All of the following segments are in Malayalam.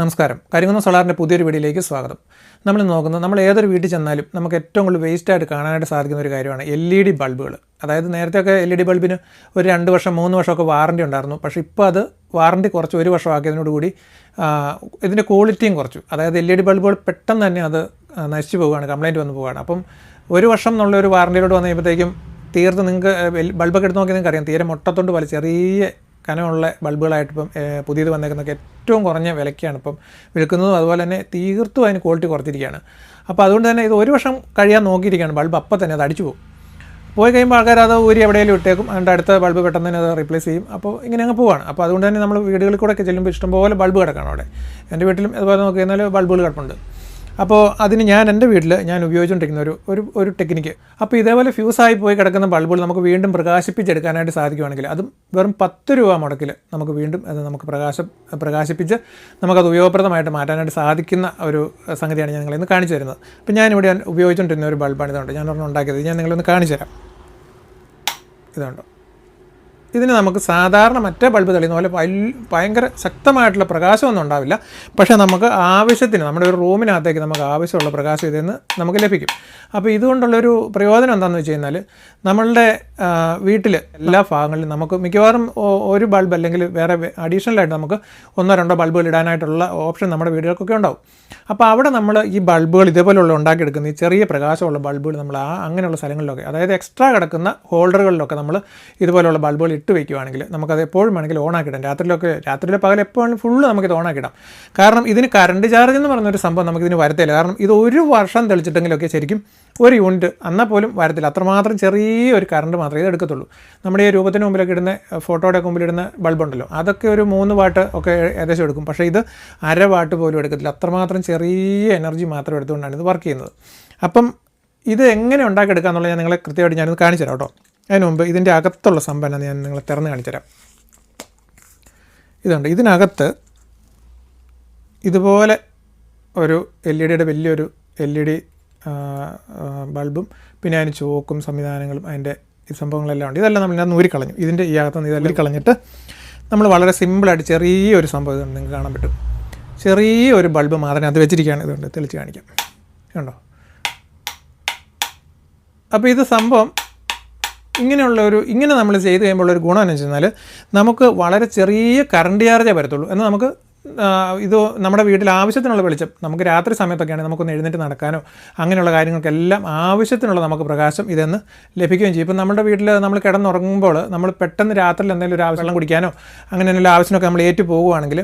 നമസ്കാരം. കരിങ്കുന്ന സോളാറിന്റെ പുതിയൊരു വീഡിയോയിലേക്ക് സ്വാഗതം. നമ്മൾ നോക്കുന്നത് നമ്മൾ ഏതൊരു വീട്ടിൽ ചെന്നാലും നമുക്ക് ഏറ്റവും കൂടുതൽ വേസ്റ്റായിട്ട് കാണാനായിട്ട് സാധിക്കുന്ന ഒരു കാര്യമാണ് എൽ ഇ ഡി ബൾബുകൾ അതായത് നേരത്തെയൊക്കെ എൽ ഇ ഡി ബൾബിന് ഒരു രണ്ട് വർഷം മൂന്ന് വർഷമൊക്കെ വാറണ്ടി ഉണ്ടായിരുന്നു. പക്ഷേ ഇപ്പോൾ അത് വാറണ്ടി കുറച്ച് ഒരു വർഷമാക്കിയതിനോടുകൂടി ഇതിന്റെ ക്വാളിറ്റിയും കുറച്ചു. അതായത് എൽ ഇ ഡി ബൾബുകൾ പെട്ടെന്ന് തന്നെ അത് നശിച്ചു പോവുകയാണ് കംപ്ലൈന്റ് വന്ന് പോവുകയാണ്. അപ്പം ഒരു വർഷം എന്നുള്ള ഒരു വാറണ്ടിയിലോട്ട് വന്നു കഴിയുമ്പോഴത്തേക്കും തീർത്ത് നിങ്ങൾക്ക് ബൾബൊക്കെ എടുത്ത് നോക്കി നിങ്ങൾക്ക് അറിയാം തീരെ മുട്ടത്തോണ്ട് പോലെ ചെറിയ കനമുള്ള ബൾബുകളായിട്ട് ഇപ്പം പുതിയത് വന്നേക്കുന്നതൊക്കെ ഏറ്റവും കുറഞ്ഞ വിലയ്ക്കാണ് ഇപ്പം വിൽക്കുന്നതും അതുപോലെ തന്നെ തീർത്തും അതിന് ക്വാളിറ്റി കുറച്ചിരിക്കുകയാണ്. അപ്പോൾ അതുകൊണ്ട് തന്നെ ഇത് ഒരു വർഷം കഴിയാൻ നോക്കിയിരിക്കുകയാണ് ബൾബ് അപ്പം തന്നെ അത് അടിച്ചു പോകും. പോയി കഴിയുമ്പോൾ ആൾക്കാർ അത് ഊരി എവിടെയെങ്കിലും ഇട്ടേക്കും അതിന്റെ അടുത്ത ബൾബ് പെട്ടെന്ന് തന്നെ അത് റീപ്ലേസ് ചെയ്യും. അപ്പോൾ ഇങ്ങനെ അങ്ങ് പോവാണ്. അപ്പോൾ അതുകൊണ്ട് തന്നെ നമ്മൾ വീടുകളിൽ കൂടെ ഒക്കെ ചെല്ലുമ്പോൾ ഇഷ്ടംപോലെ ബൾബ് കിടക്കണം അവിടെ. എന്റെ വീട്ടിലും അതുപോലെ നോക്കി കഴിഞ്ഞാൽ ബൾബുകൾ കിടപ്പുണ്ട്. അപ്പോൾ അതിന് ഞാൻ എന്റെ വീട്ടിൽ ഞാൻ ഉപയോഗിച്ചുകൊണ്ടിരിക്കുന്ന ഒരു ഒരു ഒരു ടെക്നിക്ക് അപ്പോൾ ഇതേപോലെ ഫ്യൂസായി പോയി കിടക്കുന്ന ബൾബുകൾ നമുക്ക് വീണ്ടും പ്രകാശിപ്പിച്ചെടുക്കാനായിട്ട് സാധിക്കുവാണെങ്കിൽ അതും വെറും പത്ത് രൂപ മുടക്കിൽ നമുക്ക് വീണ്ടും അത് നമുക്ക് പ്രകാശം പ്രകാശിപ്പിച്ച് നമുക്കത് ഉപയോഗപ്രദമായിട്ട് മാറ്റാനായിട്ട് സാധിക്കുന്ന ഒരു സംഗതിയാണ് ഞാൻ നിങ്ങളിന്ന് കാണിച്ചു തരുന്നത്. അപ്പോൾ ഞാനിവിടെ ഉപയോഗിച്ചുകൊണ്ടിരുന്ന ഒരു ബൾബാണ് ഇതുകൊണ്ട് ഞാൻ ഒരെണ്ണം ഉണ്ടാക്കിയത്. ഞാൻ നിങ്ങളൊന്ന് കാണിച്ചു തരാം. ഇതുണ്ടോ? ഇതിന് നമുക്ക് സാധാരണ മറ്റേ ബൾബ് തെളിയുന്ന പോലെ ഭയങ്കര ശക്തമായിട്ടുള്ള പ്രകാശമൊന്നും ഉണ്ടാവില്ല. പക്ഷേ നമുക്ക് ആവശ്യത്തിന് നമ്മുടെ ഒരു റൂമിനകത്തേക്ക് നമുക്ക് ആവശ്യമുള്ള പ്രകാശം ഇതിൽ നിന്ന് നമുക്ക് ലഭിക്കും. അപ്പോൾ ഇതുകൊണ്ടുള്ളൊരു പ്രയോജനം എന്താണെന്ന് വെച്ച് കഴിഞ്ഞാൽ നമ്മളുടെ വീട്ടിൽ എല്ലാ ഭാഗങ്ങളിലും നമുക്ക് മിക്കവാറും ഒരു ബൾബ് അല്ലെങ്കിൽ വേറെ അഡീഷണലായിട്ട് നമുക്ക് ഒന്നോ രണ്ടോ ബൾബുകൾ ഇടാനായിട്ടുള്ള ഓപ്ഷൻ നമ്മുടെ വീടുകൾക്കൊക്കെ ഉണ്ടാവും. അപ്പോൾ അവിടെ നമ്മൾ ഈ ബൾബുകൾ ഇതേപോലെയുള്ള ഉണ്ടാക്കിയെടുക്കുന്ന ഈ ചെറിയ പ്രകാശമുള്ള ബൾബുകൾ നമ്മൾ ആ അങ്ങനെയുള്ള സ്ഥലങ്ങളിലൊക്കെ അതായത് എക്സ്ട്രാ കിടക്കുന്ന ഹോൾഡറുകളിലൊക്കെ നമ്മൾ ഇതുപോലെയുള്ള ബൾബുകൾ ഇട്ട് വയ്ക്കുവാണെങ്കിൽ നമുക്കത് എപ്പോഴും വേണമെങ്കിൽ ഓൺ ആക്കിയിടാം രാത്രിയിലൊക്കെ രാത്രിയിലെ പകൽ എപ്പോഴും ഫുള്ള് നമുക്കിത് ഓൺ ആക്കിയിടാം കാരണം ഇതിന് കറണ്ട് ചാർജ് എന്ന് പറഞ്ഞൊരു സംഭവം നമുക്കിതിന് വരത്തില്ല കാരണം ഇത് ഒരു വർഷം തെളിച്ചിട്ടെങ്കിലൊക്കെ ശരിക്കും ഒരു യൂണിറ്റ് എന്നാൽ പോലും വരത്തില്ല. അത്രമാത്രം ചെറിയ ഒരു കറണ്ട് മാത്രമേ ഇത് എടുക്കത്തുള്ളൂ. നമ്മുടെ ഈ രൂപത്തിന് മുമ്പിലൊക്കെ ഇടുന്ന ഫോട്ടോയുടെ മുമ്പിൽ ഇടുന്ന ബൾബുണ്ടല്ലോ അതൊക്കെ ഒരു മൂന്ന് വാട്ട് ഒക്കെ ഏകദേശം എടുക്കും. പക്ഷേ ഇത് അര വാട്ട് പോലും എടുക്കത്തില്ല. അത്രമാത്രം ചെറിയ എനർജി മാത്രം എടുത്തുകൊണ്ടാണ് ഇത് വർക്ക് ചെയ്യുന്നത്. അപ്പം ഇത് എങ്ങനെ ഉണ്ടാക്കിയെടുക്കുക എന്നുള്ളത് ഞാൻ നിങ്ങളെ കൃത്യമായിട്ട് ഞാനിത് കാണിച്ചു തരാം കേട്ടോ. അതിന് മുമ്പ് ഇതിന്റെ അകത്തുള്ള സംഭവം ഞാൻ നിങ്ങളെ തുറന്ന് കാണിച്ചുതരാം. ഇതുണ്ട്. ഇതിനകത്ത് ഇതുപോലെ ഒരു എൽ ഇ ഡിയുടെ വലിയൊരു എൽ ഇ ഡി ബൾബും പിന്നെ അതിന് ചോക്കും സംവിധാനങ്ങളും അതിന്റെ സംഭവങ്ങളെല്ലാം ഉണ്ട്. ഇതെല്ലാം നമ്മൾ ഇതിനകത്ത് ഊരിക്കളഞ്ഞു. ഇതിന്റെ ഈ അകത്തുനിന്ന് ഇതെല്ലാം കളഞ്ഞിട്ട് നമ്മൾ വളരെ സിമ്പിളായിട്ട് ചെറിയൊരു സംഭവം ഇതുണ്ട് നിങ്ങൾക്ക് കാണാൻ പറ്റും. ചെറിയൊരു ബൾബ് മാത്രമേ അത് വെച്ചിരിക്കുകയാണ് ഇതുണ്ട്. തെളിച്ച് കാണിക്കാം. കണ്ടോ? അപ്പോൾ ഇത് സംഭവം ഇങ്ങനെയുള്ള ഒരു ഇങ്ങനെ നമ്മൾ ചെയ്ത് കഴിയുമ്പോൾ ഒരു ഗുണം എന്ന് വെച്ചാൽ നമുക്ക് വളരെ ചെറിയ കറണ്ട് ചാർജേ വരത്തുള്ളൂ. എന്നാൽ നമുക്ക് ഇത് നമ്മുടെ വീട്ടിൽ ആവശ്യത്തിനുള്ള വെളിച്ചം നമുക്ക് രാത്രി സമയത്തൊക്കെയാണെങ്കിൽ നമുക്കൊന്ന് എഴുന്നേറ്റ് നടക്കാനോ അങ്ങനെയുള്ള കാര്യങ്ങൾക്കെല്ലാം ആവശ്യത്തിനുള്ള നമുക്ക് പ്രകാശം ഇതെന്ന് ലഭിക്കുകയും ചെയ്യും. ഇപ്പം നമ്മുടെ വീട്ടിൽ നമ്മൾ കിടന്നുറങ്ങുമ്പോൾ നമ്മൾ പെട്ടെന്ന് രാത്രിയിൽ എന്തെങ്കിലും ഒരു ആവശ്യം കുടിക്കാനോ അങ്ങനെ എന്തെങ്കിലും ആവശ്യമൊക്കെ നമ്മൾ ഏറ്റു പോകുവാണെങ്കിൽ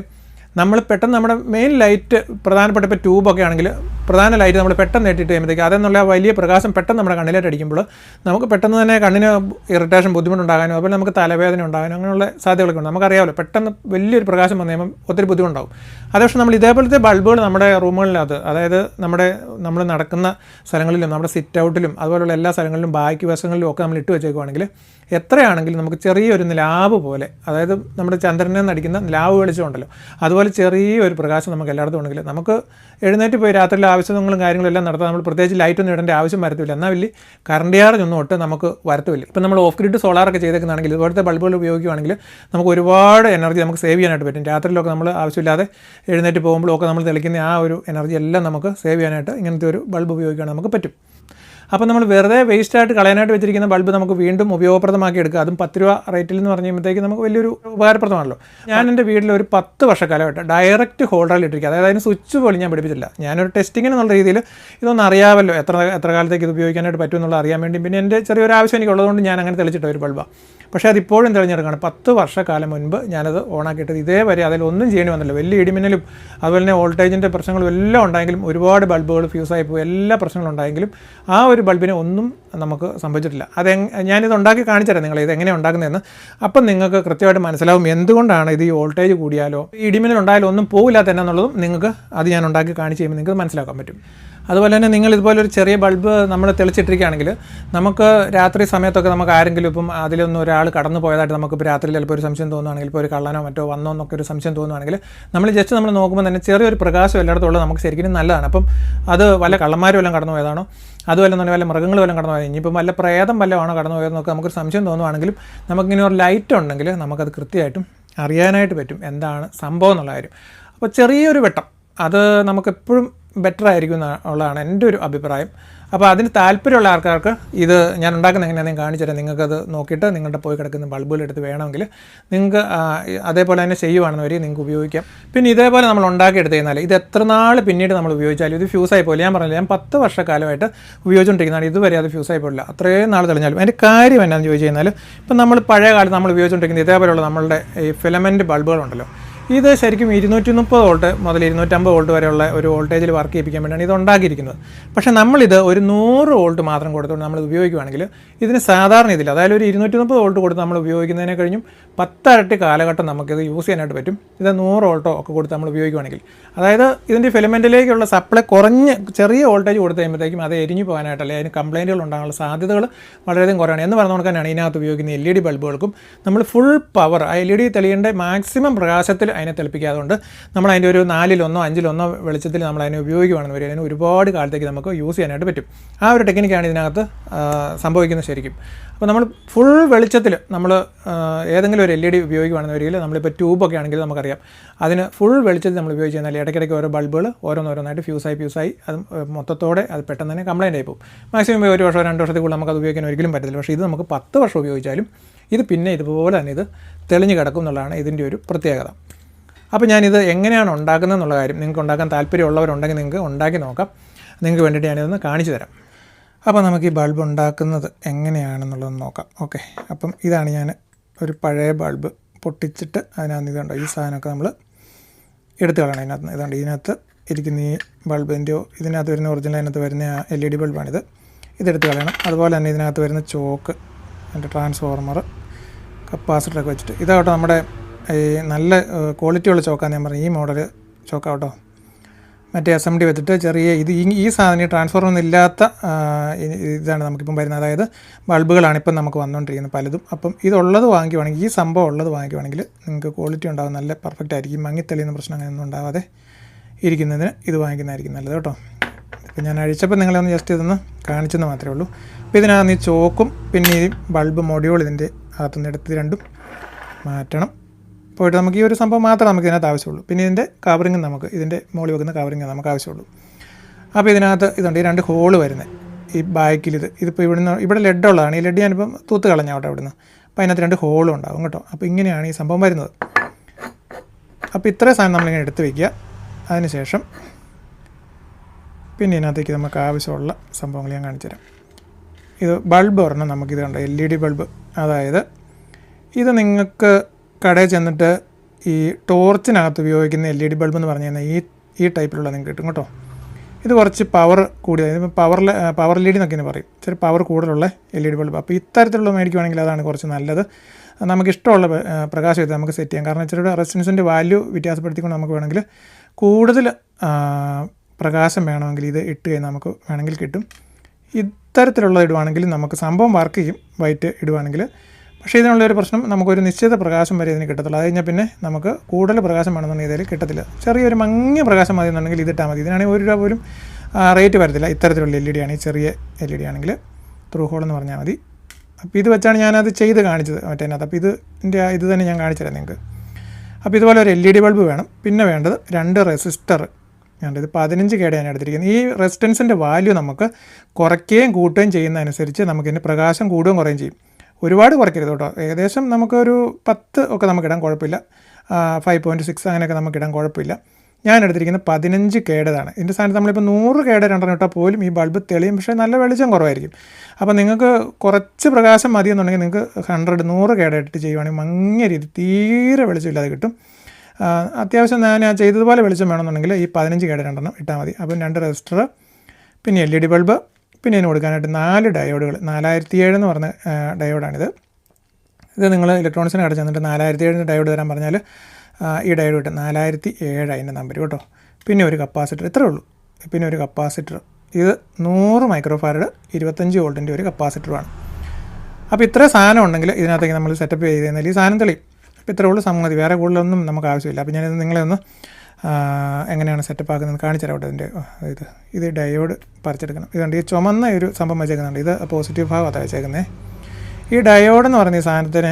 നമ്മൾ പെട്ടെന്ന് നമ്മുടെ മെയിൻ ലൈറ്റ് പ്രധാനപ്പെട്ട ഇപ്പോൾ ട്യൂബൊക്കെ ആണെങ്കിൽ പ്രധാന ലൈറ്റ് നമ്മൾ പെട്ടെന്ന് ഇട്ടിട്ട് കഴിയുമ്പോഴത്തേക്ക് അതെന്നുള്ള വലിയ പ്രകാശം പെട്ടെന്ന് നമ്മുടെ കണ്ണിലേക്ക് അടിക്കുമ്പോൾ നമുക്ക് പെട്ടെന്ന് തന്നെ കണ്ണിന് ഇറിറ്റേഷൻ ബുദ്ധിമുട്ടുണ്ടാകാനും അതുപോലെ നമുക്ക് തലവേദന ഉണ്ടാകാനും അങ്ങനെയുള്ള സാധ്യതകളൊക്കെ ഉണ്ട്. നമുക്കറിയാമല്ലോ പെട്ടെന്ന് വലിയൊരു പ്രകാശം വന്നു കഴിയുമ്പോൾ ഒത്തിരി ബുദ്ധിമുട്ടുണ്ടാവും. അതേ പക്ഷേ നമ്മൾ ഇതേപോലത്തെ ബൾബുകൾ നമ്മുടെ റൂമുകളിനകത്ത് അതായത് നമ്മുടെ നമ്മൾ നടക്കുന്ന സ്ഥലങ്ങളിലും നമ്മുടെ സിറ്റ് ഔട്ടിലും അതുപോലുള്ള എല്ലാ സ്ഥലങ്ങളിലും ബാക്കി വശങ്ങളിലും ഒക്കെ നമ്മൾ ഇട്ട് വെച്ചേക്കുവാണെങ്കിൽ എത്രയാണെങ്കിലും നമുക്ക് ചെറിയൊരു ലാബ് പോലെ അതായത് നമ്മുടെ ചന്ദ്രനെ നടിക്കുന്ന അടിക്കുന്ന വെളിച്ചമുണ്ടല്ലോ അതുപോലെ അതുപോലെ ചെറിയൊരു പ്രകാശം നമുക്ക് എല്ലായിടത്തും ഉണ്ടെങ്കിൽ നമുക്ക് എഴുന്നേറ്റ് പോയി രാത്രിയിലെ ആവശ്യങ്ങളും കാര്യങ്ങളും എല്ലാം നടത്താൻ നമ്മൾ പ്രത്യേകിച്ച് ലൈറ്റ് ഒന്നും ഇടേണ്ട ആവശ്യം വരത്തില്ല. എന്നാൽ വലിയ കറണ്ട് ചാർജ് ഒന്നും ഒട്ട് നമുക്ക് വരത്തില്ല. ഇപ്പം നമ്മൾ ഓഫ് ഗ്രിഡ് സോളാറൊക്കെ ചെയ്തേക്കുന്നതാണെങ്കിൽ ഇതുപോലത്തെ ബൾബുകൾ ഉപയോഗിക്കുകയാണെങ്കിൽ നമുക്ക് ഒരുപാട് എനർജി നമുക്ക് സേവ് ചെയ്യാനായിട്ട് പറ്റും. രാത്രിയിലൊക്കെ നമ്മൾ ആവശ്യമില്ലാതെ എഴുന്നേറ്റ് പോകുമ്പോഴൊക്കെ നമ്മൾ തെളിക്കുന്ന ആ ഒരു എനർജി എല്ലാം നമുക്ക് സേവ് ചെയ്യാനായിട്ട് ഇങ്ങനത്തെ ഒരു ബൾബ് ഉപയോഗിക്കുകയാണെങ്കിൽ നമുക്ക് പറ്റും. അപ്പോൾ നമ്മൾ വെറുതെ വേസ്റ്റ് ആയിട്ട് കളയാനായിട്ട് വെച്ചിരിക്കുന്ന ബൾബ് നമുക്ക് വീണ്ടും ഉപയോഗപ്രദമാക്കി എടുക്കുക. അതും പത്ത് രൂപ റേറ്റിൽ എന്ന് പറഞ്ഞു കഴിയുമ്പോഴത്തേക്ക് നമുക്ക് വലിയൊരു ഉപകാരപ്രദമാണല്ലോ. ഞാൻ എന്റെ വീട്ടിൽ ഒരു പത്ത് വർഷക്കാലമായിട്ട് ഡയറക്റ്റ് ഹോൾഡറിൽ ഇട്ടിരിക്കുക. അതായത് അതിന് സ്വിച്ച് പോലും ഞാൻ പിടിപ്പിച്ചില്ല ഞാനൊരു ടെസ്റ്റിങ്ങിന് എന്നുള്ള രീതിയിൽ ഇതൊന്നും അറിയാമല്ലോ. എത്ര എത്ര കാലത്തേക്ക് ഇത് ഉപയോഗിക്കാനായിട്ട് പറ്റുമെന്നുള്ള അറിയാൻ വേണ്ടി പിന്നെ എന്റെ ചെറിയൊരു ആവശ്യം എനിക്കുള്ളതുകൊണ്ട് ഞാൻ അങ്ങനെ തെളിച്ചിട്ട ഒരു ബൾബാണ് പക്ഷേ അതിപ്പോഴും തെളിഞ്ഞെടുക്കുകയാണ്. പത്ത് വർഷക്കാലം മുൻപ് ഞാനത് ഓണാക്കിയിട്ടത് ഇതേവരെ അതിലൊന്നും ചെയ്യേണ്ടി വന്നില്ല. വലിയ ഇടിമിന്നലും അതുപോലെ തന്നെ വോൾട്ടേജിന്റെ പ്രശ്നങ്ങളും എല്ലാം ഉണ്ടായെങ്കിലും ഒരുപാട് ബൾബുകൾ ഫ്യൂസായി പോയി. എല്ലാ പ്രശ്നങ്ങളും ഉണ്ടായെങ്കിലും ആ ഒരു ബൾബിന് ഒന്നും നമുക്ക് സംഭവിച്ചിട്ടില്ല. അത് ഞാനിത് ഉണ്ടാക്കി കാണിച്ചുതരാം നിങ്ങൾ ഇത് എങ്ങനെ ഉണ്ടാക്കുന്നതെന്ന്. അപ്പം നിങ്ങൾക്ക് കൃത്യമായിട്ട് മനസ്സിലാവും എന്തുകൊണ്ടാണ് ഇത് ഈ വോൾട്ടേജ് കൂടിയാലോ ഇടിമിന്നൽ ഉണ്ടായാലോ ഒന്നും പോകില്ല തന്നെ എന്നുള്ളതും നിങ്ങൾക്ക് അത് ഞാൻ ഉണ്ടാക്കി കാണിച്ച് കഴിയുമ്പോൾ നിങ്ങൾക്ക് മനസ്സിലാക്കാൻ പറ്റും. അതുപോലെ തന്നെ നിങ്ങൾ ഇതുപോലെ ഒരു ചെറിയ ബൾബ് നമ്മൾ തെളിച്ചിട്ടിരിക്കുകയാണെങ്കിൽ നമുക്ക് രാത്രി സമയത്തൊക്കെ നമുക്ക് ആരെങ്കിലും ഇപ്പം അതിലൊന്നും ഒരാൾ കടന്നു പോയതായിട്ട് നമുക്കിപ്പോൾ രാത്രി ചിലപ്പോൾ ഒരു സംശയം തോന്നുകയാണെങ്കിൽ ഇപ്പോൾ ഒരു കള്ളനോ മറ്റോ വന്നോ എന്നൊക്കെ ഒരു സംശയം തോന്നുകയാണെങ്കിൽ നമ്മൾ ജസ്റ്റ് നമ്മൾ നോക്കുമ്പോൾ തന്നെ ചെറിയൊരു പ്രകാശം എല്ലായിടത്തും ഉള്ളത് നമുക്ക് ശരിക്കും നല്ലതാണ്. അപ്പം അത് വല്ല കള്ളന്മാരും എല്ലാം കടന്നു പോയതാണോ? അതുപോലെ തന്നെ വല്ല മൃഗങ്ങളും എല്ലാം കടന്നു ഇനിയിപ്പം വല്ല പ്രേതം വല്ലതാണോ കടന്നു പോയതെന്നൊക്കെ നമുക്കൊരു സംശയം തോന്നുവാണെങ്കിലും നമുക്കിങ്ങനെ ഒരു ലൈറ്റ് ഉണ്ടെങ്കിൽ നമുക്കത് കൃത്യമായിട്ടും അറിയാനായിട്ട് പറ്റും എന്താണ് സംഭവം എന്നുള്ള കാര്യം. അപ്പോൾ ചെറിയൊരു വെട്ടം അത് നമുക്കെപ്പോഴും ബെറ്റർ ആയിരിക്കും എന്നുള്ളതാണ് എന്റെ ഒരു അഭിപ്രായം. അപ്പോൾ അതിന് താല്പര്യമുള്ള ആൾക്കാർക്ക് ഇത് ഞാൻ ഉണ്ടാക്കുന്ന എങ്ങനെയാണെന്ന് കാണിച്ചു തരാം. നിങ്ങൾക്കത് നോക്കിയിട്ട് നിങ്ങളുടെ പോയി കിടക്കുന്ന ബൾബുകളെടുത്ത് വേണമെങ്കിൽ നിങ്ങൾക്ക് അതേപോലെ തന്നെ ചെയ്യുവാണെന്ന് വരെ നിങ്ങൾക്ക് ഉപയോഗിക്കാം. പിന്നെ ഇതേപോലെ നമ്മൾ ഉണ്ടാക്കിയെടുത്ത് കഴിഞ്ഞാൽ ഇത് എത്ര നാൾ പിന്നീട് നമ്മൾ ഉപയോഗിച്ചാലും ഇത് ഫ്യൂസായി പോലെ ഞാൻ പറഞ്ഞില്ല ഞാൻ പത്ത് വർഷക്കാലമായിട്ട് ഉപയോഗിച്ചുകൊണ്ടിരിക്കുന്നതാണ്. ഇതുവരെ അത് ഫ്യൂസായി പോയില്ല അത്രയും നാൾ തെളിഞ്ഞാലും അതിന്റെ കാര്യം എന്നാന്ന് ചോദിച്ചു കഴിഞ്ഞാൽ ഇപ്പം നമ്മൾ പഴയ കാലത്ത് നമ്മൾ ഉപയോഗിച്ചുകൊണ്ടിരിക്കുന്ന ഇതേപോലെയുള്ള നമ്മളുടെ ഈ ഫിലമെന്റ് ബൾബുകളുണ്ടല്ലോ ഇത് ശരിക്കും ഇരുന്നൂറ്റി മുപ്പത് വോൾട്ട് മുതൽ ഇരുന്നൂറ്റമ്പത് വോൾട്ട് വരെയുള്ള ഒരു വോൾട്ടേജിൽ വർക്ക് ചെയ്യിപ്പിക്കാൻ വേണ്ടിയാണ് ഇത് ഉണ്ടാക്കിയിരിക്കുന്നത്. പക്ഷേ നമ്മളിത് ഒരു നൂറ് വോൾട്ട് മാത്രം കൊടുത്തുകൊണ്ട് നമ്മൾ ഉപയോഗിക്കുകയാണെങ്കിൽ ഇതിന് സാധാരണ ഇതിൽ അതായത് ഒരു ഇരുന്നൂറ്റി മുപ്പത് വോൾട്ട് കൊടുത്ത് നമ്മൾ ഉപയോഗിക്കുന്നതിനെ കഴിഞ്ഞും പത്തരട്ടി കാലഘട്ടം നമുക്കിത് യൂസ് ചെയ്യാനായിട്ട് പറ്റും. ഇത് നൂറ് വോൾട്ടോ ഒക്കെ കൊടുത്ത് നമ്മൾ ഉപയോഗിക്കുകയാണെങ്കിൽ അതായത് ഇതിന്റെ ഫിലമെന്റിലേക്കുള്ള സപ്ലൈ കുറഞ്ഞ് ചെറിയ വോൾട്ടേജ് കൊടുത്ത് കഴിയുമ്പോഴത്തേക്കും അത് എരിഞ്ഞു പോകാനായിട്ട് അല്ലെങ്കിൽ അതിന് കംപ്ലൈന്റുകൾ ഉണ്ടാകാനുള്ള സാധ്യതകൾ വളരെയധികം കുറവാണ്. എന്ന് പറഞ്ഞു കൊടുക്കാനാണ് ഇതിനകത്ത് ഉപയോഗിക്കുന്ന എൽ ഇ ഡി ബൾബുകൾക്കും നമ്മൾ ഫുൾ പവർ ആ എൽ ഇ ഡി തെളിയേണ്ട മാക്സിമം പ്രകാശത്തിൽ അതിനെ തിളപ്പിക്കാതുകൊണ്ട് നമ്മൾ അതിന്റെ ഒരു നാലിലൊന്നോ അഞ്ചിലൊന്നോ വെളിച്ചത്തിൽ നമ്മൾ അതിനെ ഉപയോഗിക്കുകയാണെന്ന് വരിക അതിന് ഒരുപാട് കാലത്തേക്ക് നമുക്ക് യൂസ് ചെയ്യാനായിട്ട് പറ്റും. ആ ഒരു ടെക്നിക്കാണ് ഇതിനകത്ത് സംഭവിക്കുന്നത് ശരിക്കും. അപ്പോൾ നമ്മൾ ഫുൾ വെളിച്ചത്തിൽ നമ്മൾ ഏതെങ്കിലും ഒരു എൽ ഇ ഡി ഉപയോഗിക്കുകയാണെന്ന് വരികയിൽ നമ്മളിപ്പോൾ ട്യൂബൊക്കെ ആണെങ്കിൽ നമുക്കറിയാം. അതിന് ഫുൾ വെളിച്ചത്തിൽ നമ്മൾ ഉപയോഗിച്ച് കഴിഞ്ഞാൽ ഇടയ്ക്കിടയ്ക്ക് ഓരോ ബൾബുകൾ ഓരോന്നോരോന്നായിട്ട് ഫ്യൂസായി ഫ്യൂസായി അത് മൊത്തത്തോടെ അത് പെട്ടെന്ന് തന്നെ കംപ്ലൈന്റ് ആയി പോകും. മാക്സിമം ഒരു വർഷമോ രണ്ട് വർഷത്തിൽ കൂടുതൽ അത് ഉപയോഗിക്കാൻ ഒരിക്കലും പറ്റത്തില്ല. പക്ഷേ ഇത് നമുക്ക് പത്ത് വർഷം ഉപയോഗിച്ചാലും ഇത് പിന്നെ ഇതുപോലെ തന്നെ ഇത് തെളിഞ്ഞ് കിടക്കും എന്നുള്ളതാണ് ഇതിന്റെ ഒരു പ്രത്യേകത. അപ്പോൾ ഞാനിത് എങ്ങനെയാണ് ഉണ്ടാക്കുന്നത് എന്നുള്ള കാര്യം നിങ്ങൾക്ക് ഉണ്ടാക്കാൻ താല്പര്യമുള്ളവരുണ്ടെങ്കിൽ നിങ്ങൾക്ക് ഉണ്ടാക്കി നോക്കാം. നിങ്ങൾക്ക് വേണ്ടിയിട്ട് ഞാനിതൊന്ന് കാണിച്ചു തരാം. അപ്പോൾ നമുക്ക് ഈ ബൾബ് ഉണ്ടാക്കുന്നത് എങ്ങനെയാണെന്നുള്ളത് നോക്കാം. ഓക്കെ. അപ്പം ഇതാണ് ഞാൻ ഒരു പഴയ ബൾബ് പൊട്ടിച്ചിട്ട് അതിനകത്ത് ഇതുണ്ടോ ഈ സാധനമൊക്കെ നമ്മൾ എടുത്തു കളയണം ഇതിനകത്ത്. ഇതുണ്ട് ഇതിനകത്ത് ഇരിക്കുന്ന ഈ ബൾബിന്റെ ഇതിനകത്ത് വരുന്ന ഒറിജിനൽ അതിനകത്ത് വരുന്ന എൽ ഇ ഡി ബൾബാണിത്. ഇതെടുത്ത് കളയണം. അതുപോലെ തന്നെ ഇതിനകത്ത് വരുന്ന ചോക്ക് അതിന്റെ ട്രാൻസ്ഫോർമർ കപ്പാസിറ്ററൊക്കെ വെച്ചിട്ട്. ഇതാവട്ടെ നമ്മുടെ ഈ നല്ല ക്വാളിറ്റിയുള്ള ചോക്കാന്ന് ഞാൻ പറഞ്ഞു. ഈ മോഡൽ ചോക്കാവട്ടോ മറ്റേ എസ് എം ഡി വെച്ചിട്ട് ചെറിയ ഇത് ഈ ഈ സാധനം ഈ ട്രാൻസ്ഫോർമൊന്നും ഇല്ലാത്ത ഇതാണ് നമുക്കിപ്പം വരുന്നത്. അതായത് ബൾബുകളാണ് ഇപ്പം നമുക്ക് വന്നുകൊണ്ടിരിക്കുന്നത് പലതും. അപ്പം ഇതുള്ളത് വാങ്ങിക്കുവാണെങ്കിൽ ഈ സംഭവം ഉള്ളത് വാങ്ങിക്കുവാണെങ്കിൽ നിങ്ങൾക്ക് ക്വാളിറ്റി ഉണ്ടാകും നല്ല പെർഫെക്റ്റ് ആയിരിക്കും. മങ്ങിത്തെളിയുന്ന പ്രശ്നം അങ്ങനെയൊന്നും ഉണ്ടാവാതെ ഇരിക്കുന്നതിന് ഇത് വാങ്ങിക്കുന്നതായിരിക്കും നല്ലത് കേട്ടോ. ഇപ്പം ഞാൻ അഴിച്ചപ്പോൾ നിങ്ങളെ ഒന്ന് ജസ്റ്റ് ഇതൊന്ന് കാണിച്ചെന്ന് മാത്രമേ ഉള്ളൂ. അപ്പോൾ ഇതിനകത്ത് ഈ ചോക്കും പിന്നെ ഈ ബൾബ് മൊഡ്യൂൾ ഇതിന്റെ അകത്തുനിന്ന് എടുത്ത് രണ്ടും മാറ്റണം. പോയിട്ട് നമുക്ക് ഈ ഒരു സംഭവം മാത്രമേ നമുക്ക് ഇതിനകത്ത് ആവശ്യമുള്ളൂ. പിന്നെ ഇതിന്റെ കവറിങ് നമുക്ക് ഇതിന്റെ മുകളിൽ വെക്കുന്ന കവറിങ് നമുക്ക് ആവശ്യമുള്ളൂ. അപ്പോൾ ഇതിനകത്ത് ഇതുണ്ട് ഈ രണ്ട് ഹോൾ വരുന്നത് ഈ ബാക്കിൽ ഇത് ഇതിപ്പോൾ ഇവിടുന്ന് ഇവിടെ ലെഡ് ഉള്ളതാണ്. ഈ ലെഡ് ഞാനിപ്പം തൂത്ത് കളഞ്ഞോട്ടെ ഇവിടുന്ന്. അപ്പോൾ അതിനകത്ത് രണ്ട് ഹോളും ഉണ്ടാവും കേട്ടോ. അപ്പോൾ ഇങ്ങനെയാണ് ഈ സംഭവം വരുന്നത്. അപ്പോൾ ഇത്രയും സാധനം നമ്മളിങ്ങനെ എടുത്ത് വയ്ക്കുക അതിനുശേഷം പിന്നെ ഇതിനകത്തേക്ക് നമുക്ക് ആവശ്യമുള്ള സംഭവങ്ങൾ ഞാൻ കാണിച്ചു തരാം. ഇത് ബൾബ് ഒരെണ്ണം നമുക്കിത് കണ്ടോ എൽ ഇ ഡി ബൾബ് അതായത് ഇത് നിങ്ങൾക്ക് കടയിൽ ചെന്നിട്ട് ഈ ടോർച്ചിനകത്ത് ഉപയോഗിക്കുന്ന എൽ ഇ ഡി ബൾബ് എന്ന് പറഞ്ഞു കഴിഞ്ഞാൽ ഈ ഈ ടൈപ്പിലുള്ള നിങ്ങൾക്ക് കിട്ടും കേട്ടോ. ഇത് കുറച്ച് പവർ കൂടിയത് ഇതിപ്പോൾ പവർ എൽ ഇ ഡി എന്നൊക്കെ പറയും. ചെറിയ പവർ കൂടുതലുള്ള എൽ ഇ ഡി ബൾബ്. അപ്പോൾ ഇത്തരത്തിലുള്ള മേടിക്കുവാണെങ്കിൽ അതാണ് കുറച്ച് നല്ലത്. നമുക്ക് ഇഷ്ടമുള്ള പ്രകാശം ഇത് നമുക്ക് സെറ്റ് ചെയ്യാം. കാരണം ഇച്ചിരി റെസിസ്റ്റൻസിന്റെ വാല്യൂ വ്യത്യാസപ്പെടുത്തിക്കൊണ്ട് നമുക്ക് വേണമെങ്കിൽ കൂടുതൽ പ്രകാശം വേണമെങ്കിൽ ഇത് ഇട്ട് കഴിഞ്ഞാൽ നമുക്ക് വേണമെങ്കിൽ കിട്ടും. ഇത്തരത്തിലുള്ള ഇടുവാണെങ്കിൽ നമുക്ക് സംഭവം വർക്ക് ചെയ്യും. വൈറ്റ് ഇടുവാണെങ്കിൽ പക്ഷേ ഇതിനുള്ളൊരു പ്രശ്നം നമുക്കൊരു നിശ്ചിത പ്രകാശം വരെ ഇതിന് കിട്ടത്തുള്ളൂ. അത് കഴിഞ്ഞാൽ പിന്നെ നമുക്ക് കൂടുതൽ പ്രകാശം വേണമെന്നുണ്ടെങ്കിൽ ഇതിൽ കിട്ടത്തില്ല. ചെറിയൊരു മങ്ങിയ പ്രകാശം മതി എന്നുണ്ടെങ്കിൽ ഇതിട്ടാൽ മതി. ഇതിനാണെങ്കിൽ ഒരു രൂപ പോലും റേറ്റ് വരത്തില്ല. ഇത്തരത്തിലുള്ള എൽ ഇ ഡി ആണ്. ഈ ചെറിയ എൽ ഇ ഡി ആണെങ്കിൽ ത്രൂ ഹോൾ എന്ന് പറഞ്ഞാൽ മതി. അപ്പോൾ ഇത് വെച്ചാണ് ഞാനത് ചെയ്ത് കാണിച്ചത് മറ്റേനകത്ത് അപ്പോൾ ഇത് ഇതിന്റെ ഇത് തന്നെ ഞാൻ കാണിച്ചുതരാം നിങ്ങൾക്ക്. അപ്പോൾ ഇതുപോലെ ഒരു എൽ ഇ ഡി ബൾബ് വേണം. പിന്നെ വേണ്ടത് രണ്ട് റെസിസ്റ്റർ ഞാനിത് പതിനഞ്ച് ഞാൻ എടുത്തിരിക്കുന്നത് ഈ റെസിസ്റ്റൻസിന്റെ വാല്യൂ നമുക്ക് കുറയ്ക്കുകയും കൂട്ടുകയും ചെയ്യുന്നതനുസരിച്ച് നമുക്കിതിന് പ്രകാശം കൂടുകയും കുറയുകയും ചെയ്യും. ഒരുപാട് കുറയ്ക്കരുത് കേട്ടോ. ഏകദേശം നമുക്കൊരു പത്ത് ഒക്കെ നമുക്ക് ഇടാൻ കുഴപ്പമില്ല ഫൈവ് പോയിന്റ് സിക്സ് അങ്ങനെയൊക്കെ നമുക്കിടാൻ കുഴപ്പമില്ല. ഞാൻ എടുത്തിരിക്കുന്നത് പതിനഞ്ച് കേടതാണ്. ഇതിന്റെ സ്ഥാനത്ത് നമ്മളിപ്പോൾ നൂറ് കേട് രണ്ടെണ്ണം ഇട്ടാൽ പോലും ഈ ബൾബ് തെളിയും പക്ഷേ നല്ല വെളിച്ചം കുറവായിരിക്കും. അപ്പോൾ നിങ്ങൾക്ക് കുറച്ച് പ്രകാശം മതി എന്നുണ്ടെങ്കിൽ നിങ്ങൾക്ക് ഹൺഡ്രഡ് നൂറ് കേടായിട്ട് ചെയ്യുവാണെങ്കിൽ മങ്ങിയ രീതി തീരെ വെളിച്ചമില്ലാതെ കിട്ടും. അത്യാവശ്യം ഞാൻ ആ ചെയ്തതുപോലെ വെളിച്ചം വേണമെന്നുണ്ടെങ്കിൽ ഈ പതിനഞ്ച് കേട് രണ്ടെണ്ണം ഇട്ടാൽ മതി. അപ്പം രണ്ട് രജിസ്റ്റർ പിന്നെ എൽ ഇ ഡി ബൾബ് പിന്നെ ഇതിന് കൊടുക്കാനായിട്ട് നാല് ഡയോഡുകൾ നാലായിരത്തി ഏഴ് എന്ന് പറഞ്ഞ ഡയോഡാണിത്. ഇത് നിങ്ങൾ ഇലക്ട്രോണിക്സിന് കടച്ചു തന്നിട്ട് നാലായിരത്തി ഏഴിന് ഡയോഡ് തരാൻ പറഞ്ഞാൽ ഈ ഡയോഡ് കിട്ടും. നാലായിരത്തി ഏഴ് അതിന്റെ നമ്പർ കേട്ടോ. പിന്നെ ഒരു കപ്പാസിറ്റർ ഇത്രേ ഉള്ളൂ. പിന്നെ ഒരു കപ്പാസിറ്റർ. ഇത് നൂറ് മൈക്രോഫാരഡ് ഇരുപത്തഞ്ച് വോൾട്ടിന്റെ ഒരു കപ്പാസിറ്ററുമാണ്. അപ്പോൾ ഇത്ര സാധനം ഉണ്ടെങ്കിൽ ഇതിനകത്തേക്ക് നമ്മൾ സെറ്റപ്പ് ചെയ്ത് കഴിഞ്ഞാൽ ഈ സാധനം തെളിയും. അപ്പോൾ ഇത്രേ ഉള്ളൂ സംഗതി വേറെ കൂടുതലൊന്നും നമുക്ക് ആവശ്യമില്ല. അപ്പോൾ ഞാനിത് നിങ്ങളെ ഒന്ന് എങ്ങനെയാണ് സെറ്റപ്പ് ആക്കുന്നത് കാണിച്ചു തരാം ഇതിന്റെ ഇത്. ഇത് ഡയോഡ് പറിച്ചെടുക്കണം. ഇതുണ്ട് ഈ ചുമന്ന ഒരു സംഭവം വെച്ചേക്കുന്നുണ്ട്. ഇത് പോസിറ്റീവ് ഭാഗം അതാണ് വെച്ചേക്കുന്നത് ഈ ഡയോഡ് എന്ന് പറഞ്ഞ ഈ സാധനത്തിന്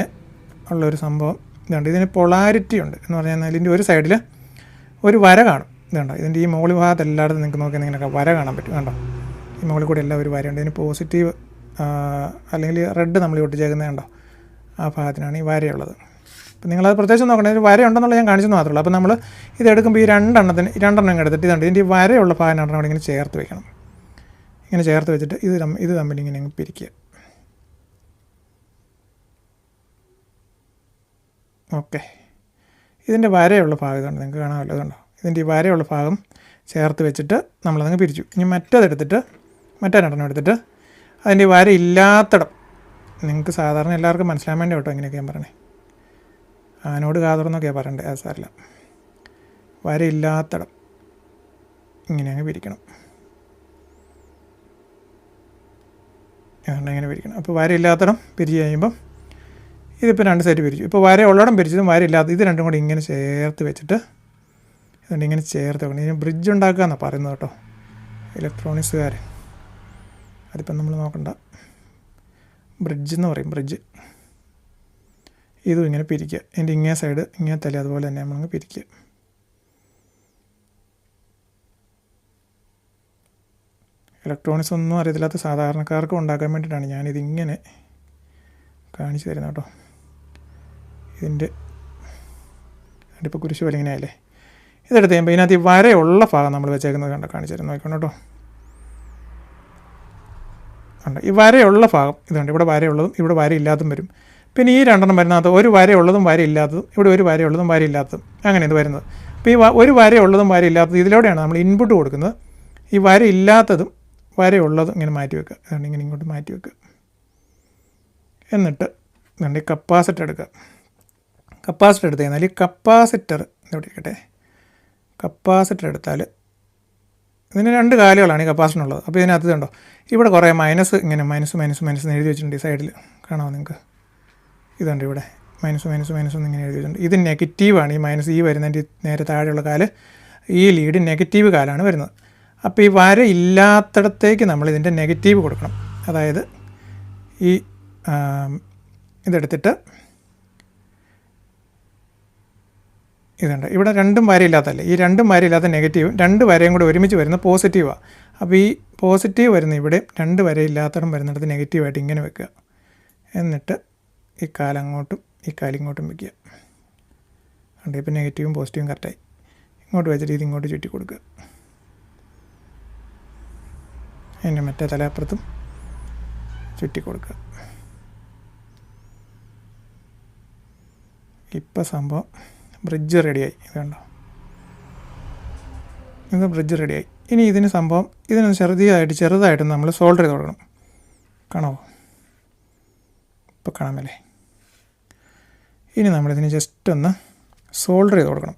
ഉള്ളൊരു സംഭവം ഇതുണ്ട്. ഇതിന് പൊളാരിറ്റി ഉണ്ട് എന്ന് പറഞ്ഞു കഴിഞ്ഞാൽ ഇതിന്റെ ഒരു സൈഡിൽ ഒരു വര കാണും. ഇതുണ്ടോ? ഇതിന്റെ ഈ മുകളിൽ ഭാഗത്ത് എല്ലായിടത്തും നിങ്ങൾക്ക് നോക്കി ഇങ്ങനെയൊക്കെ വര കാണാൻ പറ്റും. കണ്ടോ? ഈ മുകളിൽ കൂടി എല്ലാം ഒരു വരയുണ്ട്. ഇതിന് പോസിറ്റീവ് അല്ലെങ്കിൽ റെഡ് നമ്മൾ ഒട്ടിച്ചേക്കുന്നത് കണ്ടോ? ആ ഭാഗത്തിനാണ് ഈ വരയുള്ളത്. അപ്പം നിങ്ങളത് പ്രത്യേകിച്ച് നോക്കണേ ഒരു വര ഉണ്ടെന്നുള്ള ഞാൻ കാണിച്ചു ഉള്ളൂ. അപ്പോൾ നമ്മൾ ഇതെടുക്കുമ്പോൾ ഈ രണ്ടെണ്ണത്തിന് രണ്ടെണ്ണം എടുത്തിട്ട് ഇതുണ്ട് ഇതിന്റെ ഈ വരയുള്ള ഭാഗം രണ്ടെണ്ണം ഇങ്ങനെ ചേർത്ത് വെക്കണം. ഇങ്ങനെ ചേർത്ത് വെച്ചിട്ട് ഇത് ഇത് തമ്മിൽ ഇങ്ങനെ അങ്ങ് പിരിക്കുക. ഓക്കെ. ഇതിന്റെ വരയുള്ള ഭാഗം ഇതുണ്ട്. നിങ്ങൾക്ക് കാണാമല്ലോ ഇതുണ്ടോ? ഇതിന്റെ ഈ വരയുള്ള ഭാഗം ചേർത്ത് വെച്ചിട്ട് നമ്മളതങ്ങ് പിരിച്ചു. ഇനി മറ്റേതെടുത്തിട്ട് മറ്റേ രണ്ടെണ്ണം എടുത്തിട്ട് അതിന്റെ വര ഇല്ലാത്തിടം. നിങ്ങൾക്ക് സാധാരണ എല്ലാവർക്കും മനസ്സിലാൻ വേണ്ടി കേട്ടോ ഇങ്ങനെയൊക്കെ ഞാൻ പറയണേ ആനോട് കാതറന്നൊക്കെയാണ് പറയണ്ടേ അത് സാറില്ല വരയില്ലാത്തടം. ഇങ്ങനെ അങ്ങ് പിരിക്കണം. അങ്ങനെ ഇങ്ങനെ പിരിക്കണം. അപ്പോൾ വരയില്ലാത്തടം പിരിച്ച് കഴിയുമ്പം ഇതിപ്പോൾ രണ്ട് സൈഡ് പിരിച്ചു. ഇപ്പോൾ വര ഉള്ളടം പിരിച്ചതും വരയില്ലാത്ത ഇത് രണ്ടും കൂടി ഇങ്ങനെ ചേർത്ത് വെച്ചിട്ട് അതുകൊണ്ട് ഇങ്ങനെ ചേർത്ത് വെക്കണം. ഇതിന് ബ്രിഡ്ജ് ഉണ്ടാക്കുക എന്നാണ് പറയുന്നത് കേട്ടോ. ഇലക്ട്രോണിക്സുകാർ അതിപ്പം നമ്മൾ നോക്കണ്ട. ബ്രിഡ്ജ് എന്ന് പറയും ബ്രിഡ്ജ് ഇതും ഇങ്ങനെ പിരിക്കുക. എന്റെ ഇങ്ങേ സൈഡ് ഇങ്ങേ തല അതുപോലെ തന്നെ നമ്മളങ്ങ് പിരിക്കുക. ഇലക്ട്രോണിക്സ് ഒന്നും അറിയത്തില്ലാത്ത സാധാരണക്കാർക്ക് ഉണ്ടാക്കാൻ വേണ്ടിയിട്ടാണ് ഞാനിതിങ്ങനെ കാണിച്ചു തരുന്നത് കേട്ടോ. ഇതിന്റെ ഇപ്പോൾ കുരിശ് പോലെ ഇങ്ങനെ ആയില്ലേ ഇതെടുത്ത് കഴിയുമ്പോൾ ഇതിനകത്ത് ഈ വരയുള്ള ഭാഗം നമ്മൾ വെച്ചേക്കുന്നത് കണ്ട? കാണിച്ചു തരുന്നത് നോക്കണം കേട്ടോ. ഈ വരയുള്ള ഭാഗം ഇതുണ്ട്. ഇവിടെ വരയുള്ളതും ഇവിടെ വരയില്ലാത്തതും വരും. പിന്നെ ഈ രണ്ടെണ്ണം വരുന്നത് ഒരു വരയുള്ളതും വരയില്ലാത്തതും ഇവിടെ ഒരു വരയുള്ളതും വരയില്ലാത്തതും അങ്ങനെ ഇത് വരുന്നത്. അപ്പോൾ ഈ ഒരു വരയുള്ളതും വരയില്ലാത്തതും ഇതിലൂടെയാണ് നമ്മൾ ഇൻപുട്ട് കൊടുക്കുന്നത്. ഈ വരയില്ലാത്തതും വരയുള്ളതും ഇങ്ങനെ മാറ്റി വെക്കുക. അതുകൊണ്ട് ഇങ്ങനെ ഇങ്ങോട്ട് മാറ്റി വെക്കുക. എന്നിട്ട് ഇതുണ്ട് ഈ കപ്പാസിറ്റർ എടുക്കുക. കപ്പാസിറ്റർ എടുത്ത് കഴിഞ്ഞാൽ ഈ കപ്പാസിറ്റർ ഇവിടെ ഇരിക്കട്ടെ. കപ്പാസിറ്റർ എടുത്താൽ ഇതിന് രണ്ട് കാലുകളാണ് ഈ കപ്പാസിറ്ററിനുള്ളത് അപ്പോൾ ഇതിനകത്ത് കണ്ടോ ഇവിടെ കുറേ മൈനസ് ഇങ്ങനെ മൈനസ് മൈനസ് മൈനസ് എഴുതി വെച്ചിട്ടുണ്ട് ഈ സൈഡിൽ കാണാമോ നിങ്ങൾക്ക്? ഇതുണ്ട് ഇവിടെ. മൈനസ് മൈനസ് മൈനസ് ഒന്ന് ഇങ്ങനെ എഴുതിയിട്ടുണ്ട്. ഇത് നെഗറ്റീവാണ് ഈ മൈനസ് ഈ വരുന്നതിന്റെ നേരെ താഴെയുള്ള കാൽ ഈ ലീഡ് നെഗറ്റീവ് കാലാണ് വരുന്നത്. അപ്പോൾ ഈ വര ഇല്ലാത്തടത്തേക്ക് നമ്മൾ ഇതിന്റെ നെഗറ്റീവ് കൊടുക്കണം. അതായത് ഈ ഇതെടുത്തിട്ട് ഇതുണ്ട്. ഇവിടെ രണ്ടും വരയില്ലാത്തല്ലേ ഈ രണ്ടും വരയില്ലാത്ത നെഗറ്റീവും രണ്ട് വരയും കൂടെ ഒരുമിച്ച് വരുന്ന പോസിറ്റീവാണ് അപ്പോൾ ഈ പോസിറ്റീവ് വരുന്ന ഇവിടെ രണ്ട് വരയില്ലാത്തടം വരുന്നിടത്ത് നെഗറ്റീവായിട്ട് ഇങ്ങനെ വെക്കുക. എന്നിട്ട് ഈ കാലങ്ങോട്ടും ഈ കാലിങ്ങോട്ടും വെക്കുക അതുകൊണ്ട് ഇപ്പോൾ നെഗറ്റീവും പോസിറ്റീവും കറക്റ്റായി ഇങ്ങോട്ട് വെച്ചിട്ട് ഇത് ഇങ്ങോട്ട് ചുറ്റി കൊടുക്കുക. അതിന്റെ മറ്റേ തലയപ്പുറത്തും ചുറ്റി കൊടുക്കുക. ഇപ്പം സംഭവം ബ്രിഡ്ജ് റെഡിയായി ഇത് കണ്ടോ? ഇത് ബ്രിഡ്ജ് റെഡിയായി ഇനി ഇതിന് സംഭവം ഇതിന് ചെറുതായിട്ട് ചെറുതായിട്ട് നമ്മൾ സോൾഡർ ചെയ്ത് കൊടുക്കണം. കാണാമോ ഇപ്പോൾ കാണാമല്ലേ ഇനി നമ്മളിതിന് ജസ്റ്റ് ഒന്ന് സോൾഡർ ചെയ്ത് കൊടുക്കണം.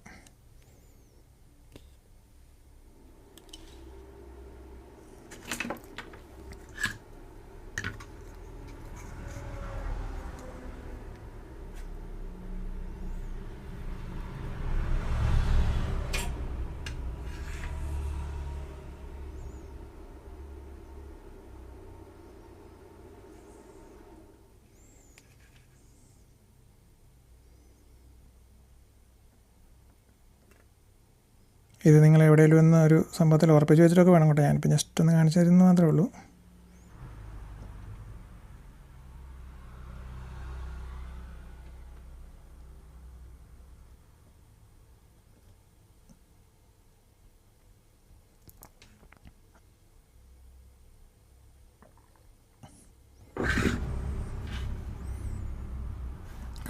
ഇത് നിങ്ങൾ എവിടെയെങ്കിലും ഒന്ന് ഒരു സംഭവത്തിൽ ഉറപ്പിച്ച് വെച്ചിട്ടൊക്കെ വേണം കേട്ടോ. ഞാനിപ്പോൾ ജസ്റ്റ് ഒന്ന് കാണിച്ചു തരുന്നത് മാത്രമേ ഉള്ളൂ.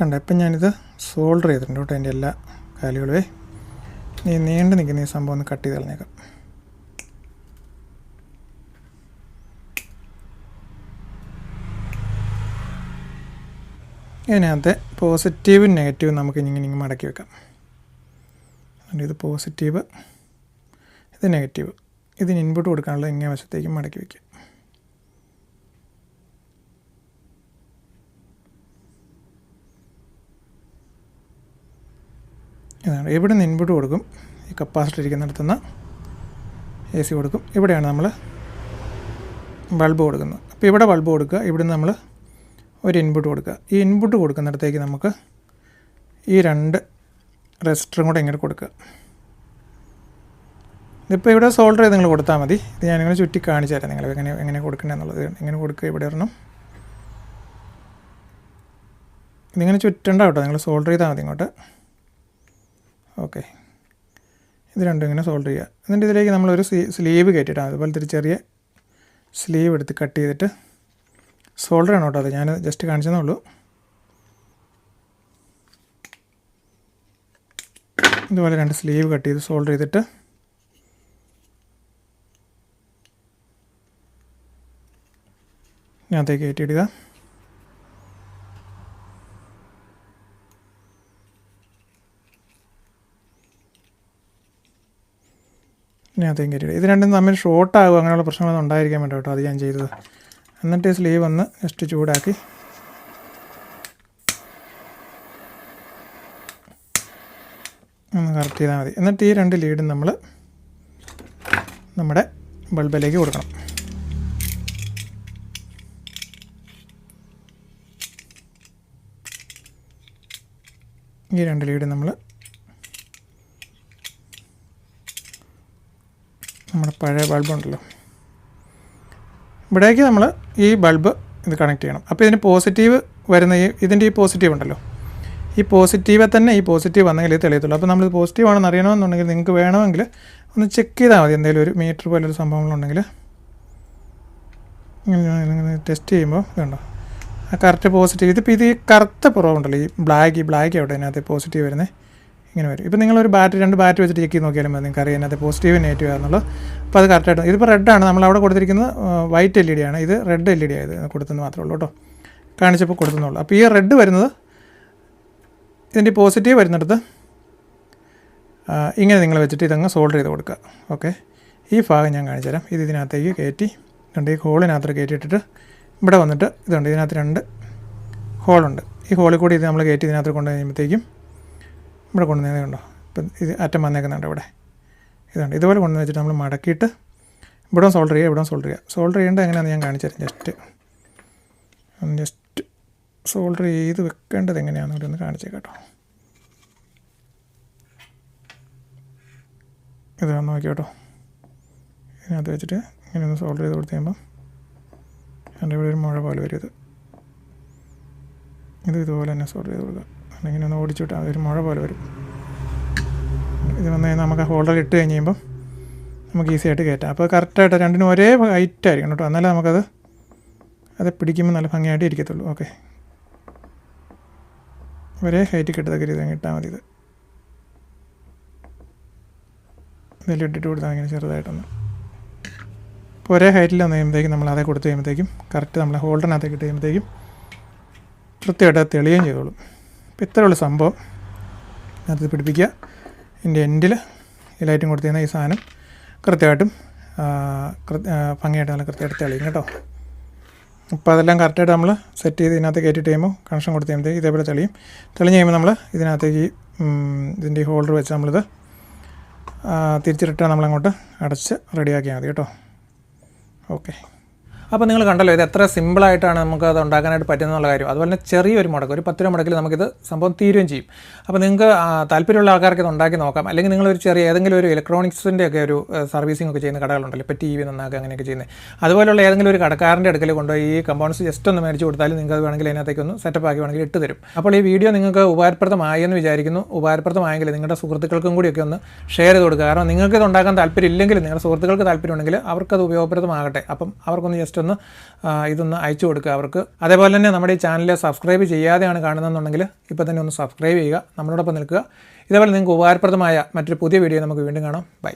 കണ്ട ഇപ്പം ഞാനിത് സോൾഡർ ചെയ്തിട്ടുണ്ട് കേട്ടോ എന്റെ എല്ലാ കാലുകളുമേ ഈ നീണ്ടു നിൽക്കുന്ന ഈ സംഭവം ഒന്ന് കട്ട് ചെയ്ത് കളഞ്ഞേക്കാം. ഇതിനകത്ത് പോസിറ്റീവും നെഗറ്റീവും നമുക്ക് ഇങ്ങനെ ഇങ്ങനെ മടക്കി വെക്കാം. അതുകൊണ്ട് ഇത് പോസിറ്റീവ് ഇത് നെഗറ്റീവ് ഇതിന് ഇൻപുട്ട് കൊടുക്കാനുള്ള ഇങ്ങനെ വശത്തേക്ക് മടക്കി വയ്ക്കുക ഇതാണ്. ഇവിടെ നിന്ന് ഇൻപുട്ട് കൊടുക്കും? ഈ കപ്പാസിറ്റർ ഇരിക്കുന്നിടത്തുനിന്ന് എ സി കൊടുക്കും. ഇവിടെയാണ് നമ്മൾ ബൾബ് കൊടുക്കുന്നത്. അപ്പോൾ ഇവിടെ ബൾബ് കൊടുക്കുക. ഇവിടെ നിന്ന് നമ്മൾ ഒരു ഇൻപുട്ട് കൊടുക്കുക. ഈ ഇൻപുട്ട് കൊടുക്കുന്നിടത്തേക്ക് നമുക്ക് ഈ രണ്ട് റെസിസ്റ്ററും കൂടെ ഇങ്ങോട്ട് കൊടുക്കുക. ഇതിപ്പോൾ ഇവിടെ സോൾഡർ ചെയ്ത് നിങ്ങൾ കൊടുത്താൽ മതി. ഇത് ഞാനിങ്ങനെ ചുറ്റി കാണിച്ചു തരാം നിങ്ങൾ എങ്ങനെ എങ്ങനെ കൊടുക്കണമെന്നുള്ളത് എങ്ങനെ കൊടുക്കുക ഇവിടെ ഒരെണ്ണം. ഇതിങ്ങനെ ചുറ്റണ്ട കേട്ടോ. നിങ്ങൾ സോൾഡർ ചെയ്താൽ മതി ഇങ്ങോട്ട്. ഓക്കെ. ഇത് രണ്ടും ഇങ്ങനെ സോൾഡർ ചെയ്യുക. എന്നിട്ട് ഇതിലേക്ക് നമ്മളൊരു സ്ലീവ് കയറ്റിയിട്ടാണ് അതുപോലത്തെ ഒരു ചെറിയ സ്ലീവ് എടുത്ത് കട്ട് ചെയ്തിട്ട് സോൾഡർ ആണ് കേട്ടോ അത്. ഞാൻ ജസ്റ്റ് കാണിച്ചതേ ഉള്ളൂ. ഇതുപോലെ രണ്ട് സ്ലീവ് കട്ട് ചെയ്ത് സോൾഡർ ചെയ്തിട്ട് ഇതിനകത്തേക്ക് കയറ്റിയിടുക. ഇതിനകത്തേക്ക് കയറ്റിയിടുക ഇത് രണ്ടും തമ്മിൽ ഷോർട്ടാകും അങ്ങനെയുള്ള പ്രശ്നങ്ങളൊന്നും ഉണ്ടായിരിക്കാൻ വേണ്ടി കേട്ടോ അത് ഞാൻ ചെയ്തത്. എന്നിട്ട് സ്ലീവ് ഒന്ന് ജസ്റ്റ് ചൂടാക്കി. ഒന്ന് കറക്റ്റ് ചെയ്താൽ മതി. എന്നിട്ട് ഈ രണ്ട് ലീഡും നമ്മൾ നമ്മുടെ ബൾബിലേക്ക് കൊടുക്കണം. ഈ രണ്ട് ലീഡ് നമ്മൾ നമ്മുടെ പഴയ ബൾബുണ്ടല്ലോ ഇവിടേക്ക് നമ്മൾ ഈ ബൾബ് ഇത് കണക്ട് ചെയ്യണം. അപ്പോൾ ഇതിന് പോസിറ്റീവ് വരുന്ന ഈ ഇതിന്റെ ഈ പോസിറ്റീവ് ഉണ്ടല്ലോ. ഈ പോസിറ്റീവെ തന്നെ ഈ പോസിറ്റീവ് വന്നെങ്കിൽ ഇത് തെളിയത്തുള്ളൂ. അപ്പോൾ നമ്മൾ പോസിറ്റീവ് ആണെന്ന് അറിയണമെന്നുണ്ടെങ്കിൽ നിങ്ങൾക്ക് വേണമെങ്കിൽ ഒന്ന് ചെക്ക് ചെയ്താൽ മതി. എന്തെങ്കിലും ഒരു മീറ്റർ പോലൊരു സംഭവങ്ങളുണ്ടെങ്കിൽ ടെസ്റ്റ് ചെയ്യുമ്പോൾ ഇതുണ്ടോ ആ കറക്റ്റ് പോസിറ്റീവ് ഇതിപ്പോൾ ഇത് ഈ കറുത്ത പുറവുണ്ടല്ലോ. ഈ ബ്ലാക്ക് ഈ ബ്ലാക്ക് എവിടെ അതിനകത്ത് പോസിറ്റീവ് വരുന്നത്? ഇങ്ങനെ വരും. ഇപ്പോൾ നിങ്ങളൊരു ബാറ്ററി രണ്ട് ബാറ്ററി വെച്ചിട്ട് ചെക്ക് ചെയ്ത് നോക്കിയാലും മതി. നിങ്ങൾക്ക് അറിയാം അത് പോസിറ്റീവ് നെഗറ്റീവ് ആണെന്നുള്ളത്. അപ്പോൾ അത് കറക്റ്റായിട്ട് ഇതിപ്പോൾ റെഡാണ് നമ്മൾ അവിടെ കൊടുത്തിരിക്കുന്നത് വൈറ്റ് എൽ ഇ ഡി ആണ്. ഇത് റെഡ് എൽ ഇ ഡി ആയത് കൊടുത്തെന്ന് മാത്രമേ ഉള്ളൂ കേട്ടോ. കാണിച്ചപ്പോൾ കൊടുത്തെന്നുള്ളൂ. അപ്പോൾ ഈ റെഡ് വരുന്നത് ഇതിന്റെ പോസിറ്റീവ് വരുന്നിടത്ത് ഇങ്ങനെ നിങ്ങൾ വെച്ചിട്ട് ഇതങ്ങ് സോൾഡർ ചെയ്ത് കൊടുക്കുക. ഓക്കെ ഈ ഭാഗം ഞാൻ കാണിച്ചു തരാം. ഇത് ഇതിനകത്തേക്ക് കയറ്റി രണ്ട് ഈ ഹോളിനകത്ത് കയറ്റിയിട്ടിട്ട് ഇവിടെ വന്നിട്ട് ഇതുണ്ട്. ഇതിനകത്ത് രണ്ട് ഹോളുണ്ട് ഈ ഹോളിൽ കൂടി ഇത് നമ്മൾ കയറ്റി ഇതിനകത്ത് കൊണ്ടു കഴിയുമ്പോഴത്തേക്കും ഇവിടെ കൊണ്ടുവന്നേ കണ്ടോ ഇപ്പം ഇത് അറ്റം വന്നേക്കുന്നുണ്ട് ഇവിടെ. ഇതുണ്ട്. ഇതുപോലെ കൊണ്ടുവന്ന് വെച്ചിട്ട് നമ്മൾ മടക്കിയിട്ട് ഇവിടെ സോൾഡർ ചെയ്യുക ഇവിടെ സോൾഡർ ചെയ്യുക. സോൾഡർ ചെയ്യേണ്ടത് എങ്ങനെയാണെന്ന് ഞാൻ കാണിച്ചു തരാം. ജസ്റ്റ് ജസ്റ്റ് സോൾഡർ ചെയ്ത് വെക്കേണ്ടത് എങ്ങനെയാണെന്ന് ഇവിടെ ഒന്ന് കാണിച്ചേ കേട്ടോ. ഇത് നോക്കി കേട്ടോ. ഇതിനകത്ത് വെച്ചിട്ട് ഇങ്ങനെ ഒന്ന് സോൾഡർ ചെയ്ത് കൊടുത്ത് കഴിയുമ്പം എന്റെ ഇവിടെ ഒരു മുഴ പോലെ വരും ഇത്. ഇത് ഇതുപോലെ തന്നെ സോൾഡർ ചെയ്ത് കൊടുക്കുക. അല്ലെങ്കിൽ ഒന്ന് ഓടിച്ചിട്ട് അതൊരു മുഴ പോലെ വരും. ഇത് വന്ന് കഴിഞ്ഞാൽ നമുക്ക് ഹോൾഡർ ഇട്ട് കഴിഞ്ഞ് കഴിയുമ്പം നമുക്ക് ഈസി ആയിട്ട് കയറ്റാം. അപ്പോൾ കറക്റ്റായിട്ട് രണ്ടിനും ഒരേ ഹൈറ്റ് ആയിരിക്കണം കേട്ടോ. എന്നാലേ നമുക്കത് അത് പിടിക്കുമ്പോൾ നല്ല ഭംഗിയായിട്ട് ഇരിക്കത്തുള്ളൂ. ഓക്കെ ഒരേ ഹൈറ്റ് കിട്ടത്തക്ക രീതി ഇട്ടാൽ മതി ഇത്. ഇതിൽ ഇട്ടിട്ട് കൊടുത്താൽ ഇങ്ങനെ ചെറുതായിട്ടൊന്ന്. ഇപ്പോൾ ഒരേ ഹൈറ്റിൽ വന്ന് കഴിയുമ്പോഴത്തേക്കും നമ്മൾ അതേ കൊടുത്ത് കഴിയുമ്പോഴത്തേക്കും കറക്റ്റ് നമ്മളെ ഹോൾഡറിനകത്തേക്ക് ഇട്ട് കഴിയുമ്പോഴത്തേക്കും കൃത്യമായിട്ട് തെളിയുകയും ചെയ്തോളും. അപ്പോൾ ഇത്രയുള്ള സംഭവം. അതിനകത്ത് പിടിപ്പിക്കുക. ഇതിന്റെ എൻഡിൽ ഈ ലൈറ്റും കൊടുത്തു ഈ സാധനം കൃത്യമായിട്ടും ഭംഗിയായിട്ട് നല്ല കൃത്യമായിട്ട് തെളിയും കേട്ടോ. അപ്പോൾ അതെല്ലാം കറക്റ്റായിട്ട് നമ്മൾ സെറ്റ് ചെയ്ത് ഇതിനകത്ത് കയറ്റിട്ട് കഴിയുമ്പോൾ കണക്ഷൻ കൊടുത്ത് കഴിയുമ്പോഴത്തേക്ക് ഇതേപോലെ തെളിയും. തെളിഞ്ഞ് കഴിയുമ്പോൾ നമ്മൾ ഇതിനകത്തേക്ക് ഇതിന്റെ ഹോൾഡർ വെച്ച് നമ്മളിത് തിരിച്ചിട്ടാണ് നമ്മളങ്ങോട്ട് അടച്ച് റെഡിയാക്കിയാൽ മതി കേട്ടോ. ഓക്കെ അപ്പോൾ നിങ്ങൾ കണ്ടല്ലോ ഇത് എത്ര സിമ്പിളായിട്ടാണ് നമുക്ക് അത് ഉണ്ടാക്കാനായിട്ട് പറ്റുന്നുള്ള കാര്യം. അതുപോലെ തന്നെ ചെറിയൊരു മുടക്ക് ഒരു പത്ത് രൂപ മുടക്കിൽ നമുക്കിത് സംഭവം തീരുകയും ചെയ്യും. അപ്പോൾ നിങ്ങൾക്ക് താല്പര്യമുള്ള ആൾക്കാർക്ക് ഇത് ഉണ്ടാക്കി നോക്കാം. അല്ലെങ്കിൽ നിങ്ങളൊരു ചെറിയ ഏതെങ്കിലും ഒരു ഇലക്ട്രോണിക്സിന്റെ ഒക്കെ ഒരു സർവീസിംഗ് ഒക്കെ ചെയ്യുന്ന കടകളുണ്ടല്ലോ ഇപ്പോൾ ടി വി നന്നാക്കുക അങ്ങനെയൊക്കെ ചെയ്യുന്നത്. അതുപോലുള്ള ഏതെങ്കിലും ഒരു കടക്കാരന്റെ അടുക്കൽ കൊണ്ടുപോയി ഈ കമ്പൗണ്ട്സ് ജസ്റ്റ് ഒന്ന് മേടിച്ച് കൊടുത്താലും നിങ്ങൾക്ക് അത് വേണമെങ്കിൽ അതിനകത്തേക്ക് ഒന്ന് സെറ്റപ്പ് ആക്കി വേണമെങ്കിൽ ഇട്ട് തരും. അപ്പോൾ ഈ വീഡിയോ നിങ്ങൾക്ക് ഉപകാരപ്രദമായി എന്ന് വിചാരിക്കുന്നു. ഉപകാരപ്രദമായെങ്കിൽ നിങ്ങളുടെ സുഹൃത്തുക്കൾക്കും കൂടിയൊക്കെ ഒന്ന് ഷെയർ ചെയ്ത് കൊടുക്കുക. കാരണം നിങ്ങൾക്ക് ഇത് ഉണ്ടാക്കാൻ താല്പര്യം ഇല്ലെങ്കിൽ നിങ്ങളുടെ സുഹൃത്തുക്കൾക്ക് താല്പര്യമുണ്ടെങ്കിൽ അവർക്കത് ഉപയോഗപ്രദമാകട്ടെ. അപ്പം അവർക്കൊന്ന് ജസ്റ്റ് ഒന്ന് ഇതൊന്ന് അയച്ചു കൊടുക്കുക അവർക്ക്. അതേപോലെ തന്നെ നമ്മുടെ ഈ ചാനൽ സബ്സ്ക്രൈബ് ചെയ്യാതെയാണ് കാണുന്നതെന്നുണ്ടെങ്കിൽ ഇപ്പോൾ തന്നെ ഒന്ന് സബ്സ്ക്രൈബ് ചെയ്യുക നമ്മളോടൊപ്പം നിൽക്കുക. ഇതേപോലെ നിങ്ങൾക്ക് ഉപകാരപ്രദമായ മറ്റൊരു പുതിയ വീഡിയോ നമുക്ക് വീണ്ടും കാണാം. ബൈ.